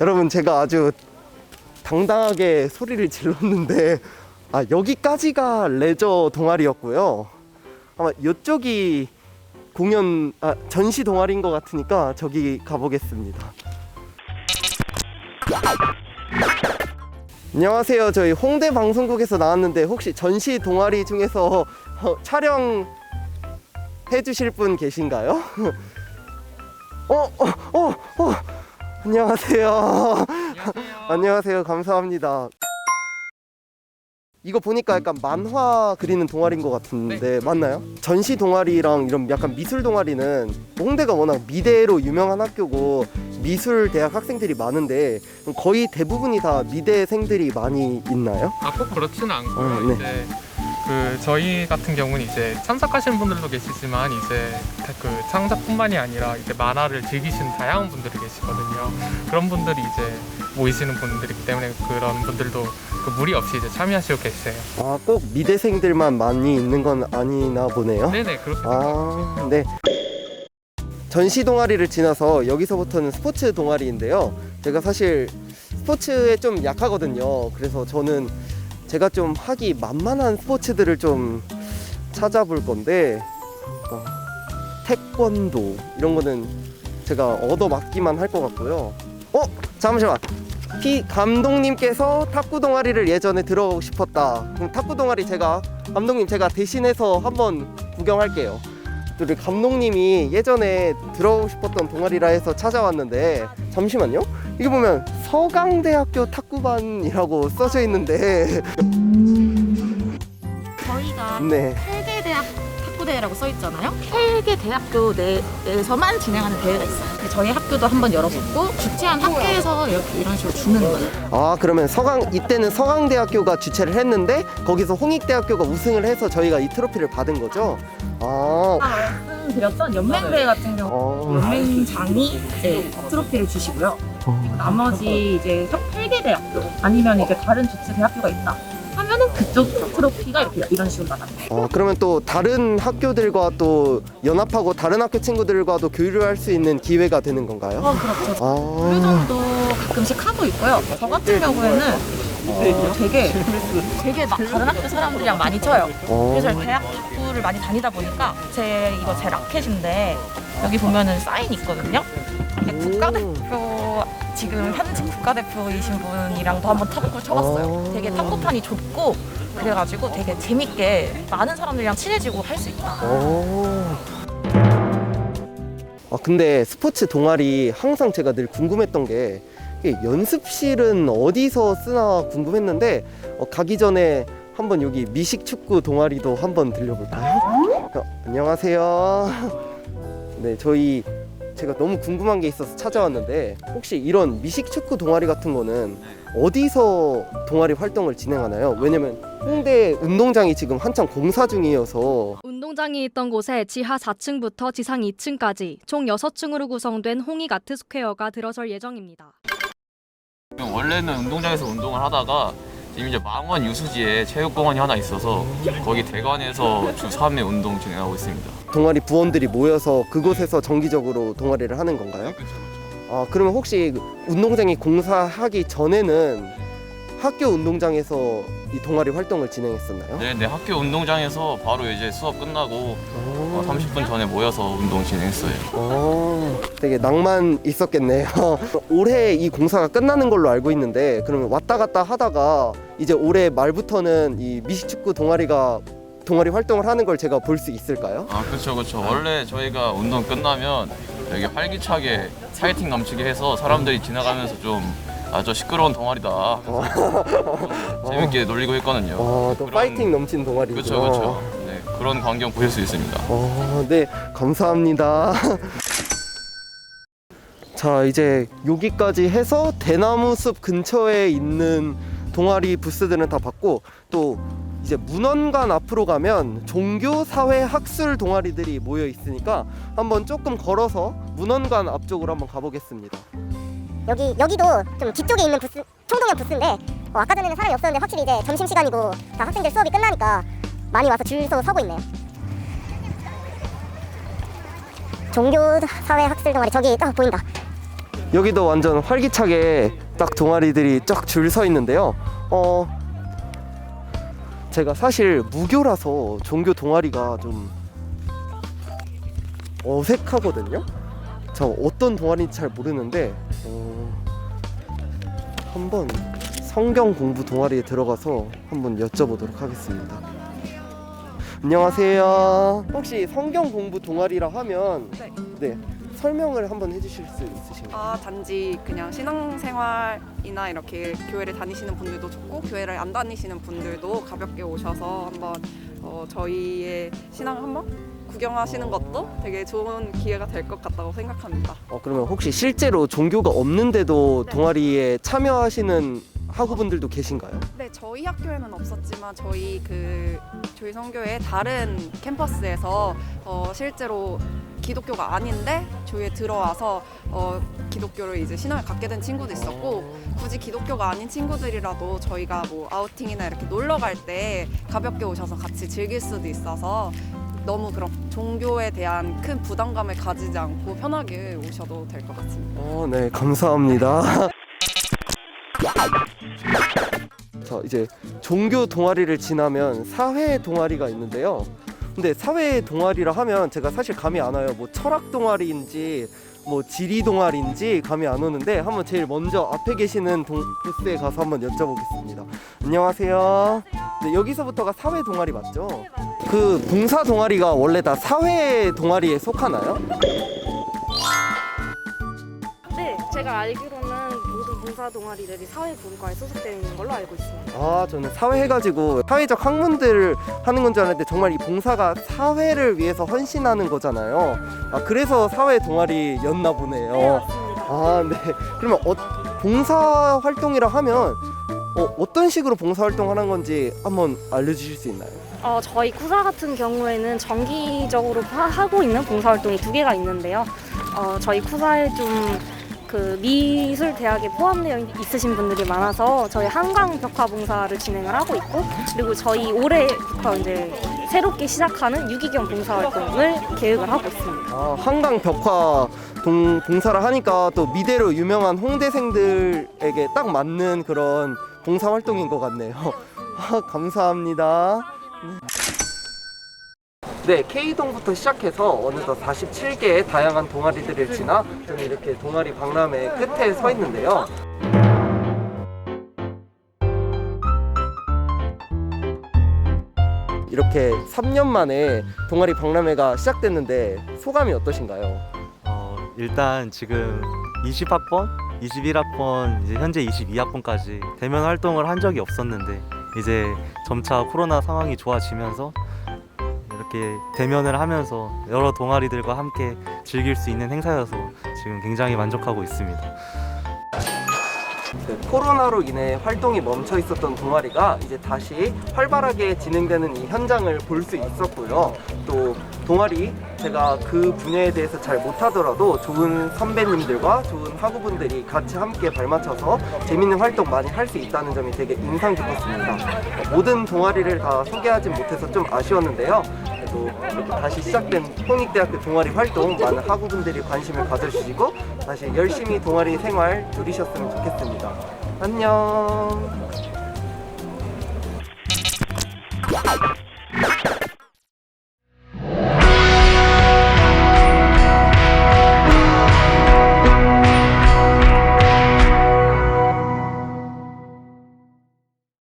여러분 제가 아주 당당하게 소리를 질렀는데 아 여기까지가 레저 동아리였고요. 아마 이쪽이 공연 아 전시 동아리인 것 같으니까 저기 가보겠습니다. 안녕하세요. 저희 홍대 방송국에서 나왔는데 혹시 전시 동아리 중에서 어, 촬영 해주실 분 계신가요? 어, 어, 어, 어. 안녕하세요. 안녕하세요. 감사합니다. 이거 보니까 약간 만화 그리는 동아리인 것 같은데 맞나요? 전시 동아리랑 이런 약간 미술 동아리는 홍대가 워낙 미대로 유명한 학교고 미술 대학 학생들이 많은데 거의 대부분이 다 미대생들이 많이 있나요? 아 꼭 그렇지는 않고요. 어, 네. 이제 그 저희 같은 경우는 이제 참석하시는 분들도 계시지만 이제 그 창작뿐만이 아니라 이제 만화를 즐기시는 다양한 분들이 계시거든요. 그런 분들이 이제 모이시는 분들이기 때문에 그런 분들도 그 무리 없이 이제 참여하시고 계세요. 아, 꼭 미대생들만 많이 있는 건 아니나 보네요. 네네 그렇게 아, 네. 전시 동아리를 지나서 여기서부터는 스포츠 동아리인데요. 제가 사실 스포츠에 좀 약하거든요. 그래서 저는 제가 좀 하기 만만한 스포츠들을 좀 찾아볼 건데, 어, 태권도 이런 거는 제가 얻어 맞기만 할 것 같고요. 어, 잠시만. 피 감독님께서 탁구 동아리를 예전에 들어가고 싶었다. 그럼 탁구 동아리 제가 감독님 제가 대신해서 한번 구경할게요. 또 우리 감독님이 예전에 들어가고 싶었던 동아리라 해서 찾아왔는데 잠시만요. 이게 보면 서강대학교 탁구반이라고 써져 있는데 저희가 네. 탁구대회라고 써 있잖아요. 헬게 대학교 내에서만 진행하는 대회가 있어요. 근데 저희 학교도 한번 열어봤고 주최한 학교에서 이렇게 이런 식으로 주는 거예요. 아 그러면 서강 이때는 서강대학교가 주최를 했는데 거기서 홍익대학교가 우승을 해서 저희가 이 트로피를 받은 거죠. 아, 아까 말씀드렸던 연맹대회 같은 경우 어, 연맹장이 이제 트로피를 주시고요. 나머지 이제 헬게대학교 아니면 이제 다른 주최 대학교가 있다. 그쪽 트로피가 이렇게 이런 식으로 나가요. 어, 그러면 또 다른 학교들과 또 연합하고 다른 학교 친구들과도 교류할 수 있는 기회가 되는 건가요? 어, 그렇죠. 아, 교류전도 가끔씩 하고 있고요. 저 같은 경우에는 어, 되게 되게 막 다른 학교 사람들이랑 많이 쳐요. 어, 그래서 대학 탁구를 많이 다니다 보니까 제 이거 제 라켓인데 여기 보면은 사인 있거든요. 이게. 국가대표 지금 현직 국가대표이신 분이랑도 한번 탁구 쳐봤어요. 아. 되게 탁구판이 좁고 그래가지고 되게 재밌게 많은 사람들이랑 친해지고 할 수 있다. 어. 아 근데 스포츠 동아리 항상 제가 늘 궁금했던 게 이게 연습실은 어디서 쓰나 궁금했는데 어, 가기 전에 한번 여기 미식 축구 동아리도 한번 들려볼까요? 어, 안녕하세요. 네 저희 제가 너무 궁금한 게 있어서 찾아왔는데 혹시 이런 미식 축구 동아리 같은 거는 어디서 동아리 활동을 진행하나요? 왜냐면 홍대 운동장이 지금 한창 공사 중이어서 운동장이 있던 곳에 지하 4층부터 지상 2층까지 총 6층으로 구성된 홍익 아트 스퀘어가 들어설 예정입니다. 원래는 운동장에서 운동을 하다가 지금 이제 망원 유수지에 체육공원이 하나 있어서 거기 대관에서 주 3회 운동 진행하고 있습니다. 동아리 부원들이 모여서 그곳에서 정기적으로 동아리를 하는 건가요? 아 그러면 혹시 그 운동장이 공사하기 전에는 학교 운동장에서 이 동아리 활동을 진행했었나요? 네, 네 학교 운동장에서 바로 이제 수업 끝나고 어, 30분 전에 모여서 운동 진행했어요. 어, 되게 낭만 있었겠네요. 올해 이 공사가 끝나는 걸로 알고 있는데 그러면 왔다 갔다 하다가 이제 올해 말부터는 이 미식축구 동아리가 동아리 활동을 하는 걸 제가 볼 수 있을까요? 아, 그렇죠, 그렇죠. 원래 저희가 운동 끝나면 되게 활기차게 파이팅 넘치게 해서 사람들이 지나가면서 좀 아주 시끄러운 동아리다. 좀 재밌게 놀리고 했거든요. 어, 또 그런- 파이팅 넘친 동아리죠. 그렇죠, 그렇죠. 네, 그런 광경 보실 수 있습니다. 어, 네, 감사합니다. 자, 이제 여기까지 해서 대나무 숲 근처에 있는 동아리 부스들은 다 봤고 또 이제 문원관 앞으로 가면 종교 사회 학술 동아리들이 모여 있으니까 한번 조금 걸어서 문원관 앞쪽으로 한번 가보겠습니다. 여기 여기도 좀 뒤쪽에 있는 부스 총동현 부스인데 어, 아까 전에는 사람이 없었는데 확실히 이제 점심 시간이고 다 학생들 수업이 끝나니까 많이 와서 줄서 서고 있네요. 종교 사회 학술 동아리 저기 딱 보인다. 여기도 완전 활기차게 딱 동아리들이 쫙 줄 서 있는데요. 어, 제가 사실 무교라서 종교 동아리가 좀 어색하거든요. 저 어떤 동아리인지 잘 모르는데 어, 한번 성경 공부 동아리에 들어가서 한번 여쭤보도록 하겠습니다. 안녕하세요. 혹시 성경 공부 동아리라 하면 네. 네, 설명을 한번 해주실 수 있으신가요? 아, 단지 그냥 신앙생활이나 이렇게 교회를 다니시는 분들도 좋고 교회를 안 다니시는 분들도 가볍게 오셔서 한번 어, 저희의 신앙 한번 구경하시는 것도 되게 좋은 기회가 될 것 같다고 생각합니다. 어, 그러면 혹시 실제로 종교가 없는데도 네. 동아리에 참여하시는 학우분들도 계신가요? 네, 저희 학교에는 없었지만 저희 그 저희 성교의 다른 캠퍼스에서 어, 실제로 기독교가 아닌데 교회에 들어와서 어, 기독교를 이제 신앙을 갖게 된 친구도 있었고 굳이 기독교가 아닌 친구들이라도 저희가 뭐 아우팅이나 이렇게 놀러 갈 때 가볍게 오셔서 같이 즐길 수도 있어서 너무 그런 종교에 대한 큰 부담감을 가지지 않고 편하게 오셔도 될 것 같습니다. 어, 네, 감사합니다. 자, 이제 종교 동아리를 지나면 사회 동아리가 있는데요. 근데 사회 동아리라 하면 제가 사실 감이 안 와요. 뭐 철학 동아리인지 뭐 지리 동아리인지 감이 안 오는데 한번 제일 먼저 앞에 계시는 동, 부스에 가서 한번 여쭤보겠습니다. 안녕하세요. 네, 여기서부터가 사회 동아리 맞죠? 그 봉사 동아리가 원래 다 사회 동아리에 속하나요? 네, 제가 알기로는 모든 봉사 동아리들이 사회보험과에 소속되어 있는 걸로 알고 있습니다. 아 저는 사회 해가지고 사회적 학문들을 하는 건 줄 알았는데 정말 이 봉사가 사회를 위해서 헌신하는 거잖아요. 아 그래서 사회 동아리였나 보네요. 네, 맞습니다. 아 네. 그러면 어, 봉사 활동이라 하면 어, 어떤 식으로 봉사 활동하는 건지 한번 알려주실 수 있나요? 어, 저희 쿠사 같은 경우에는 정기적으로 하- 하고 있는 봉사 활동이 두 개가 있는데요. 어, 저희 쿠사에 좀 그 미술 대학에 포함되어 있으신 분들이 많아서 저희 한강 벽화 봉사를 진행을 하고 있고 그리고 저희 올해부터 이제 새롭게 시작하는 유기견 봉사 활동을 계획을 하고 있습니다. 아 한강 벽화 동, 봉사를 하니까 또 미대로 유명한 홍대생들에게 딱 맞는 그런 봉사 활동인 것 같네요. 아, 감사합니다. 네, K동부터 시작해서 어느덧 47개의 다양한 동아리들을 지나 저는 이렇게 동아리 박람회 끝에 서 있는데요. 이렇게 3년 만에 동아리 박람회가 시작됐는데 소감이 어떠신가요? 어, 일단 지금 20학번, 21학번, 이제 현재 22학번까지 대면 활동을 한 적이 없었는데 이제 점차 코로나 상황이 좋아지면서 이렇게 대면을 하면서 여러 동아리들과 함께 즐길 수 있는 행사여서 지금 굉장히 만족하고 있습니다. 그 코로나로 인해 활동이 멈춰 있었던 동아리가 이제 다시 활발하게 진행되는 이 현장을 볼 수 있었고요. 또 동아리 제가 그 분야에 대해서 잘 못하더라도 좋은 선배님들과 좋은 학우분들이 같이 함께 발맞춰서 재밌는 활동 많이 할 수 있다는 점이 되게 인상 깊었습니다. 모든 동아리를 다 소개하진 못해서 좀 아쉬웠는데요. 그래도 이렇게 다시 시작된 홍익대학교 동아리 활동 많은 학우분들이 관심을 가져주시고 다시 열심히 동아리 생활 누리셨으면 좋겠습니다. 안녕.